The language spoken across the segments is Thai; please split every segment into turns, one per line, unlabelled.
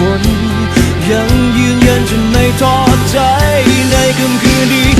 คน ยังยืนยันฉันไม่ท้อใจในค่ำคืนนี้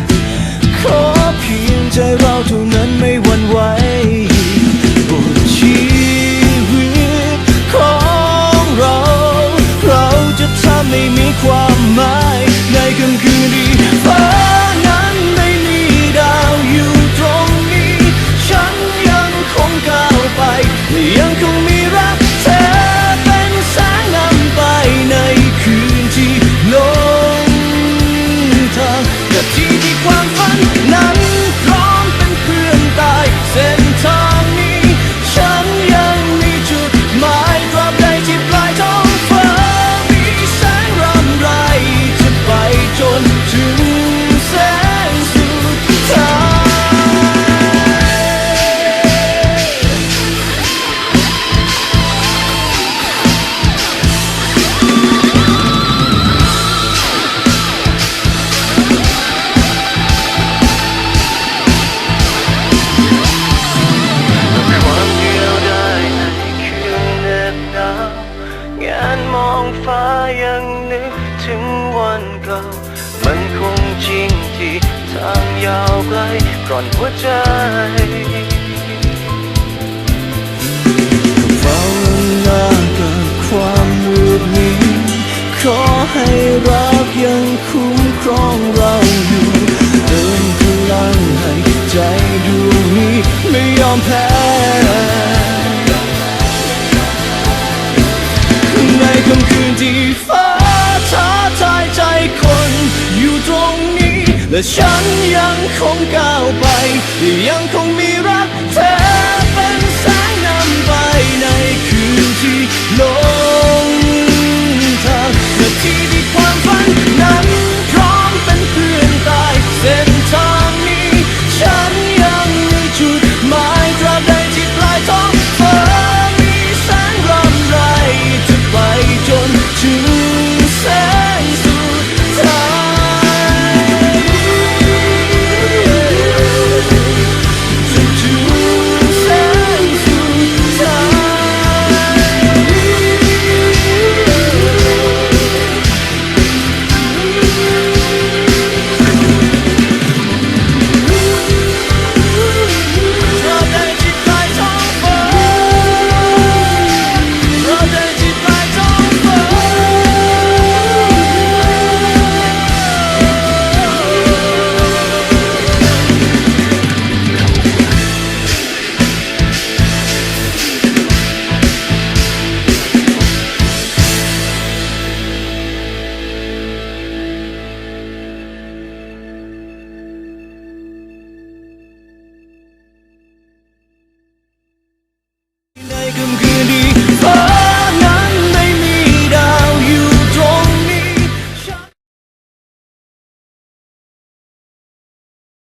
งานมองฟ้ายังนึกถึง
วันเก่า มันคงจริงที่ทางยาวไกลก่อนหัวใจ
เฝ้าหน้ากับความมืดมิดขอให้รักยังคุ้มครองเราอยู่เติมพลังให้ใจดวงนี้ไม่ยอมแพ้ แต่ฉันยังคงก้าวไป ยังคงมีรักเธอเป็นแสงนำไปในคืนที่โลก